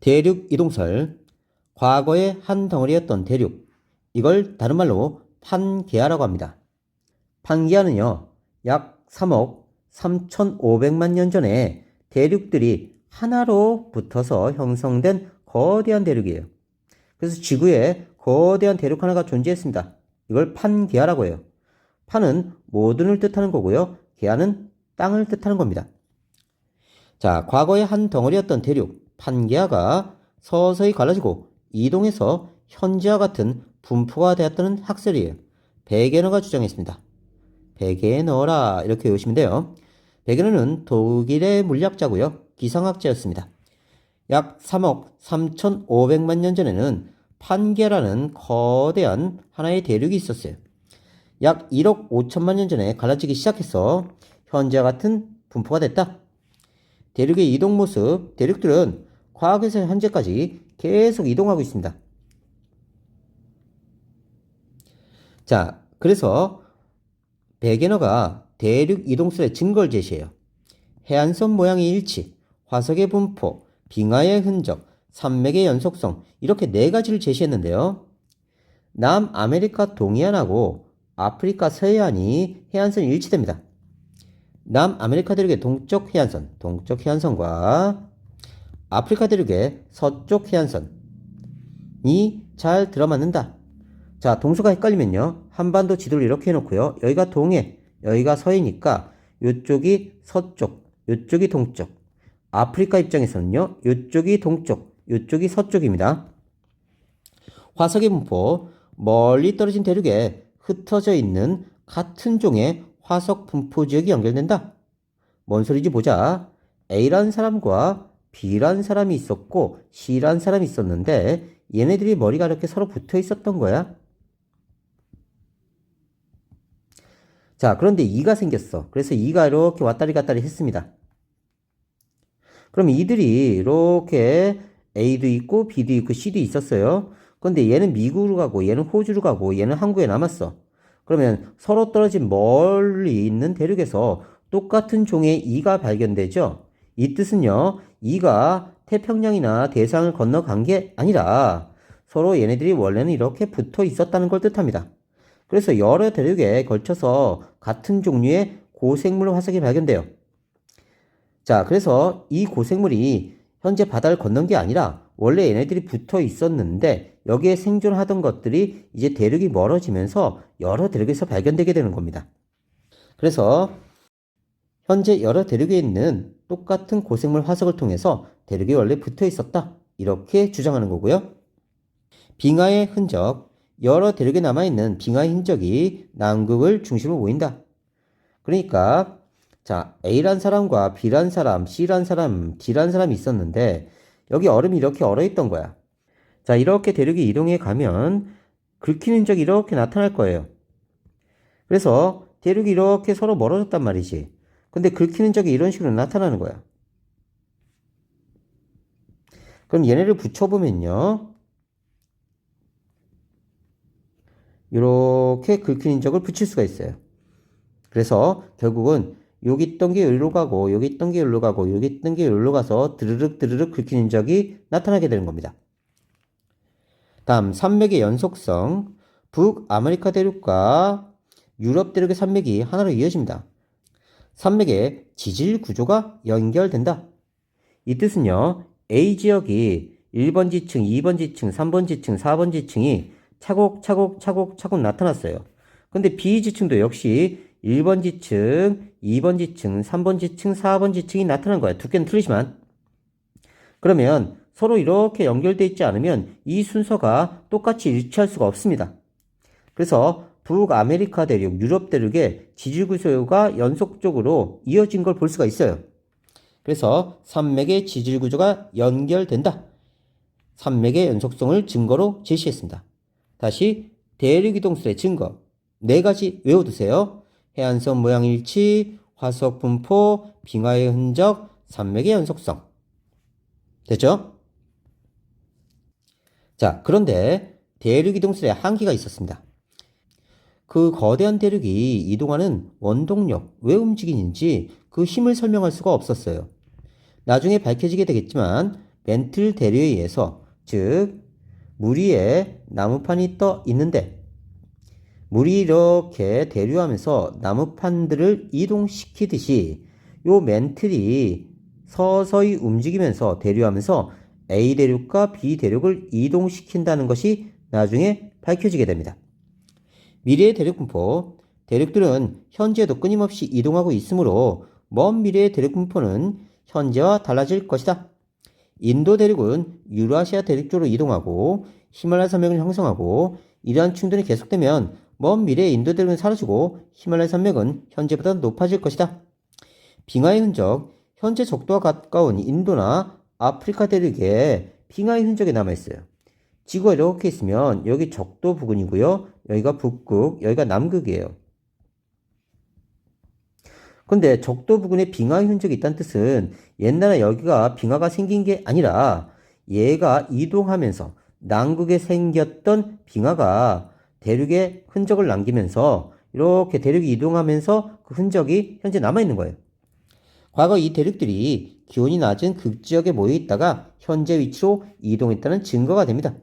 대륙 이동설, 과거의 한 덩어리였던 대륙, 이걸 다른 말로 판게아라고 합니다. 판게아는요, 약 3억 3,500만 년 전에 대륙들이 하나로 붙어서 형성된 거대한 대륙이에요. 그래서 지구에 거대한 대륙 하나가 존재했습니다. 이걸 판게아라고 해요. 판은 모든을 뜻하는 거고요. 게아는 땅을 뜻하는 겁니다. 자, 과거의 한 덩어리였던 대륙, 판게아가 서서히 갈라지고 이동해서 현재와 같은 분포가 되었다는 학설이에요. 베게너가 주장했습니다. 베게너라 이렇게 외우시면 돼요. 베게너는 독일의 물리학자고요. 기상학자였습니다. 약 3억 3,500만 년 전에는 판게라는 거대한 하나의 대륙이 있었어요. 약 1억 5천만 년 전에 갈라지기 시작해서 현재와 같은 분포가 됐다. 대륙의 이동 모습, 대륙들은 과거에서 현재까지 계속 이동하고 있습니다. 자, 그래서 베게너가 대륙 이동설의 증거를 제시해요. 해안선 모양의 일치, 화석의 분포, 빙하의 흔적, 산맥의 연속성 이렇게 네 가지를 제시했는데요. 남아메리카 동해안하고 아프리카 서해안이 해안선이 일치됩니다. 남아메리카 대륙의 동쪽 해안선, 동쪽 해안선과 아프리카 대륙의 서쪽 해안선이 잘 들어맞는다. 자, 동서가 헷갈리면요. 한반도 지도를 이렇게 해놓고요. 여기가 동해, 여기가 서해니까 이쪽이 서쪽, 이쪽이 동쪽. 아프리카 입장에서는요. 이쪽이 동쪽, 이쪽이 서쪽입니다. 화석의 분포, 멀리 떨어진 대륙에 흩어져 있는 같은 종의 화석 분포 지역이 연결된다. 뭔 소리지 보자. A란 사람과 B란 사람이 있었고 C란 사람이 있었는데 얘네들이 머리가 이렇게 서로 붙어 있었던 거야. 자, 그런데 2가 생겼어. 그래서 2가 이렇게 왔다리 갔다리 했습니다. 그럼 이들이 이렇게 A도 있고 B도 있고 C도 있었어요. 그런데 얘는 미국으로 가고 얘는 호주로 가고 얘는 한국에 남았어. 그러면 서로 떨어진 멀리 있는 대륙에서 똑같은 종의 이가 발견되죠. 이 뜻은요. 이가 태평양이나 대상을 건너간 게 아니라 서로 얘네들이 원래는 이렇게 붙어 있었다는 걸 뜻합니다. 그래서 여러 대륙에 걸쳐서 같은 종류의 고생물 화석이 발견돼요. 자, 그래서 이 고생물이 현재 바다를 건넌 게 아니라 원래 얘네들이 붙어 있었는데 여기에 생존하던 것들이 이제 대륙이 멀어지면서 여러 대륙에서 발견되게 되는 겁니다. 그래서 현재 여러 대륙에 있는 똑같은 고생물 화석을 통해서 대륙이 원래 붙어 있었다. 이렇게 주장하는 거고요. 빙하의 흔적, 여러 대륙에 남아있는 빙하의 흔적이 남극을 중심으로 보인다. 그러니까 자, A란 사람과 B란 사람, C란 사람, D란 사람이 있었는데 여기 얼음이 이렇게 얼어 있던 거야. 자, 이렇게 대륙이 이동해 가면 긁히는 적이 이렇게 나타날 거예요. 그래서 대륙이 이렇게 서로 멀어졌단 말이지. 근데 긁히는 적이 이런 식으로 나타나는 거야. 그럼 얘네를 붙여보면요. 이렇게 긁히는 적을 붙일 수가 있어요. 그래서 결국은 여기 있던 게 여기로 가고 여기 있던 게 여기로 가고 여기 있던 게 여기로 가서 드르륵 드르륵 긁히는 적이 나타나게 되는 겁니다. 다음 산맥의 연속성 북아메리카 대륙과 유럽 대륙의 산맥이 하나로 이어집니다. 산맥의 지질 구조가 연결된다. 이 뜻은요. A 지역이 1번 지층, 2번 지층, 3번 지층, 4번 지층이 차곡차곡 차곡차곡 나타났어요. 근데 B 지층도 역시 1번 지층, 2번 지층, 3번 지층, 4번 지층이 나타난 거야. 두께는 틀리지만. 그러면 서로 이렇게 연결되어 있지 않으면 이 순서가 똑같이 일치할 수가 없습니다. 그래서 북아메리카 대륙, 유럽 대륙의 지질구조가 연속적으로 이어진 걸 볼 수가 있어요. 그래서 산맥의 지질구조가 연결된다. 산맥의 연속성을 증거로 제시했습니다. 다시 대륙이동술의 증거 네 가지 외워두세요. 해안선 모양 일치, 화석 분포, 빙하의 흔적, 산맥의 연속성. 됐죠? 자, 그런데 대륙 이동설에 한계가 있었습니다. 그 거대한 대륙이 이동하는 원동력, 왜 움직이는지 그 힘을 설명할 수가 없었어요. 나중에 밝혀지게 되겠지만 멘틀 대류에 의해서 즉 물 위에 나무판이 떠 있는데 물이 이렇게 대류하면서 나무판들을 이동시키듯이 요 멘틀이 서서히 움직이면서 대류하면서 A 대륙과 B 대륙을 이동시킨다는 것이 나중에 밝혀지게 됩니다. 미래의 대륙 분포. 대륙들은 현재도 끊임없이 이동하고 있으므로 먼 미래의 대륙 분포는 현재와 달라질 것이다. 인도 대륙은 유라시아 대륙 쪽으로 이동하고 히말라야 산맥을 형성하고 이러한 충돌이 계속되면 먼 미래의 인도 대륙은 사라지고 히말라야 산맥은 현재보다 높아질 것이다. 빙하의 흔적, 현재 적도와 가까운 인도나 아프리카 대륙에 빙하의 흔적이 남아있어요. 지구가 이렇게 있으면 여기 적도 부근이고요. 여기가 북극, 여기가 남극이에요. 근데 적도 부근에 빙하의 흔적이 있다는 뜻은 옛날에 여기가 빙하가 생긴 게 아니라 얘가 이동하면서 남극에 생겼던 빙하가 대륙에 흔적을 남기면서 이렇게 대륙이 이동하면서 그 흔적이 현재 남아있는 거예요. 과거 이 대륙들이 기온이 낮은 극지역에 모여 있다가 현재 위치로 이동했다는 증거가 됩니다.